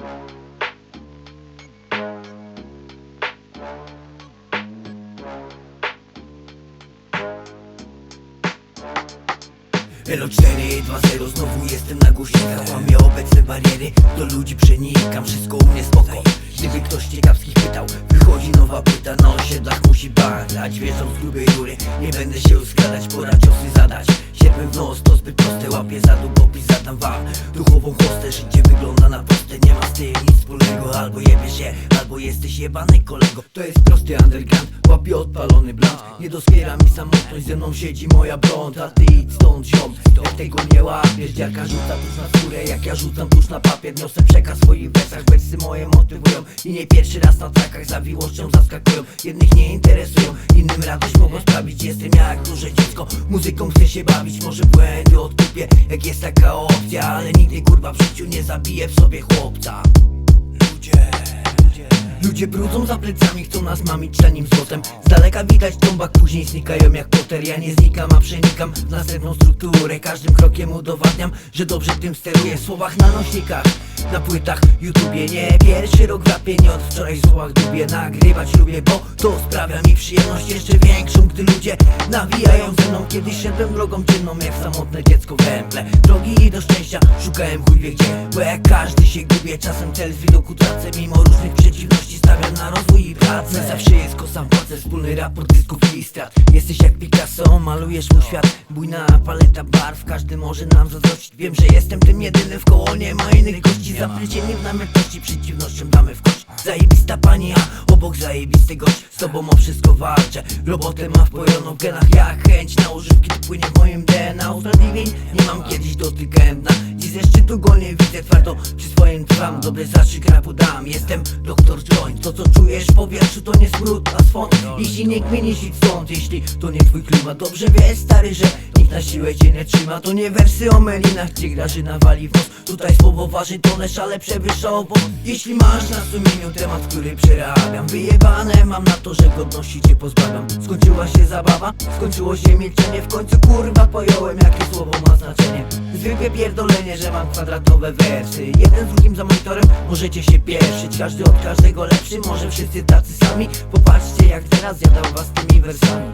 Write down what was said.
Elo 420 znowu jestem na głośnikach. Łamię obecne bariery, do ludzi przenikam. Wszystko u mnie spoko. Gdyby ktoś ciekawskich pytał Wychodzi nowa płyta, na osiedlach musi badać Wierzą z grubej rury, nie będę się zgadać Pora ciosy zadać. Sierpem w nos, to zbyt proste. Łapię za długopis, zadam wam duchową hostę Życie wygląda na nie ma z tym nic wspólnego. Albo jebie się, albo jesteś jebany kolego. To jest prosty underground, łapie odpalony blunt. Nie dospiera mi samotność, ze mną siedzi moja blond. A ty idź stąd ziom, jak tego nie łapiesz. Dziarka rzuca tuż na skórę, jak ja rzucam tuż na papier. Niosę przekaz w swoich wersach, wersy moje motywują. I nie pierwszy raz na trakach zawiłością zaskakują. Jednych nie interesują, innym radość mogą sprawić. Jestem jak duże dziecko, muzyką chcę się bawić. Może błędy odkupię, jak jest taka opcja. Ale nigdy kurwa w życiu nie zabiję w sobie chłopca Ludzie. Ludzie brudzą za plecami, chcą nas mamić tanim złotem. Z daleka widać trąbak, później znikają jak poter. Ja nie znikam, a przenikam w następną strukturę. Każdym krokiem udowadniam, że dobrze tym steruję. W słowach na nośnikach, na płytach, YouTubie Nie pierwszy rok rapie, nie od wczoraj w słowach dubię Nagrywać lubię, bo to sprawia mi przyjemność Jeszcze większą, gdy ludzie nawijają ze mną. Kiedyś szedłem drogą czynną, jak samotne dziecko węble Drogi do szczęścia, szukałem chuj wie gdzie Bo jak każdy się gubię, czasem cel z widoku tracę Mimo różnych przeciwności stawiam na rozwój i pracę. Nie zawsze jest kosa płacę, wspólny raport dysków i strat Jesteś jak Picasso, malujesz mój świat. Bujna paleta barw, każdy może nam zazdrościć. Wiem, że jestem tym jedynym w koło, nie ma innych gości. Zaplezienie w namiętności, przeciwnością damy w kość. Zajebista pani, a obok zajebisty gość. Z tobą o wszystko walczę, robotę mam wpojoną w genach. Jak chęć na używki, to płynie w moim DNA Usprawiedliwień nie mam, kiedyś dotykałem dna Dziś ze szczytu go nie widzę, twardo przy swoim trwam Dobry zastrzyk rapu dam, jestem doktor Joint. To co czujesz w powietrzu to nie smród, a swąd. Jeśli nie kminisz idź stąd, jeśli to nie twój klimat Dobrze wiesz stary, że nikt na siłę cię nie trzyma. To nie wersy o melinach, gdzie Grażyna wali w nos. Tutaj słowo waży tonę, ale przewyższa owo Jeśli masz na sumieniu temat, który przerabiam Wyjebane mam na to, że godności cię pozbawiam. Skończyła się zabawa, skończyło się milczenie. W końcu kurwa pojąłem, jakie słowo ma znaczenie. Zwykłe pierdolenie, że mam kwadratowe wersy. Jeden z drugim za monitorem możecie się pieszyć Każdy od każdego lepszy, może wszyscy tacy sami. Popatrzcie jak teraz jadam was tymi wersami